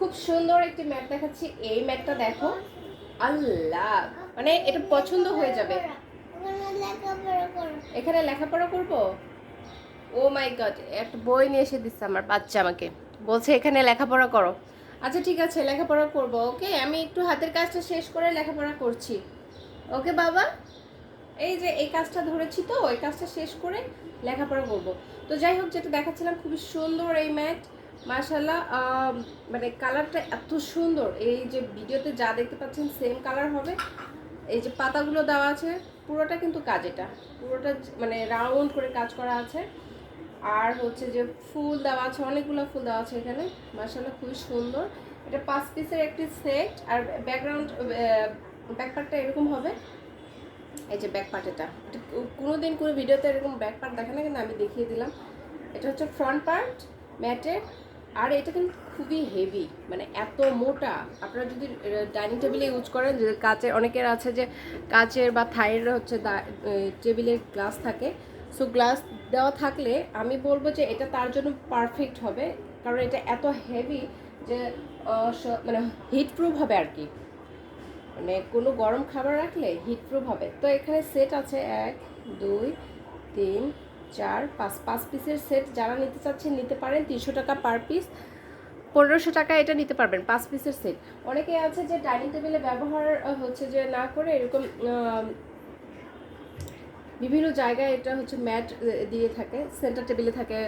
খুব সুন্দর একটি ম্যাট দেখাচ্ছি। এই ম্যাটটা দেখো। আল্লাহ! মানে এটা পছন্দ হয়ে যাবে। এখানে লেখাপড়া করব? ও মাই গড একটা বই নিয়ে এসে দিচ্ছে আমার বাচ্চা আমাকে। বলছে, এখানে লেখাপড়া করো। আচ্ছা ঠিক আছে, লেখাপড়া করব। ওকে, আমি একটু হাতের কাজটা শেষ করে লেখাপড়া করছি। ওকে, বাবা? এই যে, এই কাজটা ধরেছি তো এই কাজটা শেষ করে লেখাপড়া করব। তো যাই হোক, যেটা দেখাচ্ছিলাম, খুবই সুন্দর এই ম্যাট মাশাল্লাহ মানে কালারটা এত সুন্দর। এই যে ভিডিওতে যা দেখতে পাচ্ছেন সেম কালার হবে। এই যে পাতাগুলো দেওয়া আছে, পুরোটা কিন্তু কাজ এটা। পুরোটা মানে রাউন্ড করে কাজ করা আছে। আর হচ্ছে যে ফুল দেওয়া আছে, অনেকগুলো ফুল দেওয়া আছে এখানে। মার্শাল্লাহ খুবই সুন্দর। এটা পাঁচ পিসের একটি সেট আর ব্যাকগ্রাউন্ড ব্যাকপার্টটা এরকম হবে। এই যে ব্যাক পার্ট এটা। এটা কোনো দিন কোনো ভিডিওতে এরকম ব্যাকপার্ট দেখে না, কিন্তু আমি দেখিয়ে দিলাম। এটা হচ্ছে ফ্রন্ট পার্ট ম্যাটের আর এটা কিন্তু খুবই হেভি মানে এত মোটা। আপনারা যদি ডাইনিং টেবিলে ইউজ করেন, যে কাচের, অনেকের আছে যে কাচের বা থাইয়ের হচ্ছে টেবিলের গ্লাস থাকে। সো গ্লাস দেওয়া থাকলে আমি বলব যে এটা তার জন্য পারফেক্ট হবে, কারণ এটা এত হেভি যে মানে হিট প্রুফ হবে আর কি। মানে কোনো গরম খাবার রাখলে হিট প্রুফ হবে। তো এখানে সেট আছে এক, দুই, তিন চার, পাঁচ পাঁচ পিসের সেট যারা নিতে চাচ্ছেন নিতে পারেন। তিনশো টাকা পার পিস পনেরোশো টাকা এটা নিতে পারবেন, পাঁচ পিসের সেট অনেকে আছে যে ডাইনিং টেবিলে ব্যবহার হচ্ছে যে না করে এরকম বিভিন্ন জায়গায় এটা হচ্ছে ম্যাট দিয়ে থাকে সেন্টার টেবিলে থাকে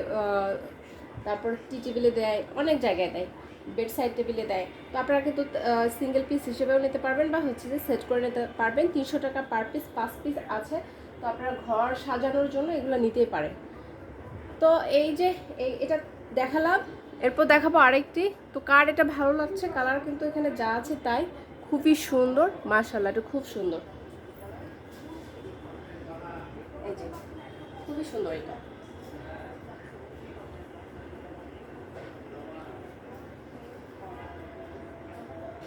তারপর টি টেবিলে দেয়, অনেক জায়গায় দেয়। বেড সাইড টেবিলে দেয়। তো আপনারা কিন্তু সিঙ্গেল পিস হিসেবেও নিতে পারবেন বা হচ্ছে যে সেট করে নিতে পারবেন। তিনশো টাকা পার পিস পাঁচ পিস আছে। তো আপনারা ঘর সাজানোর জন্য এগুলো নিতেই পারেন। তো এই যে এটা দেখালাম। এরপর দেখাবো আরেকটি। তো কার এটা ভালো লাগছে? কালার কিন্তু এখানে যা আছে তাই। খুবই সুন্দর। মার্শাল্লাহ এটা খুব সুন্দর। এই যে, খুবই সুন্দর এটা।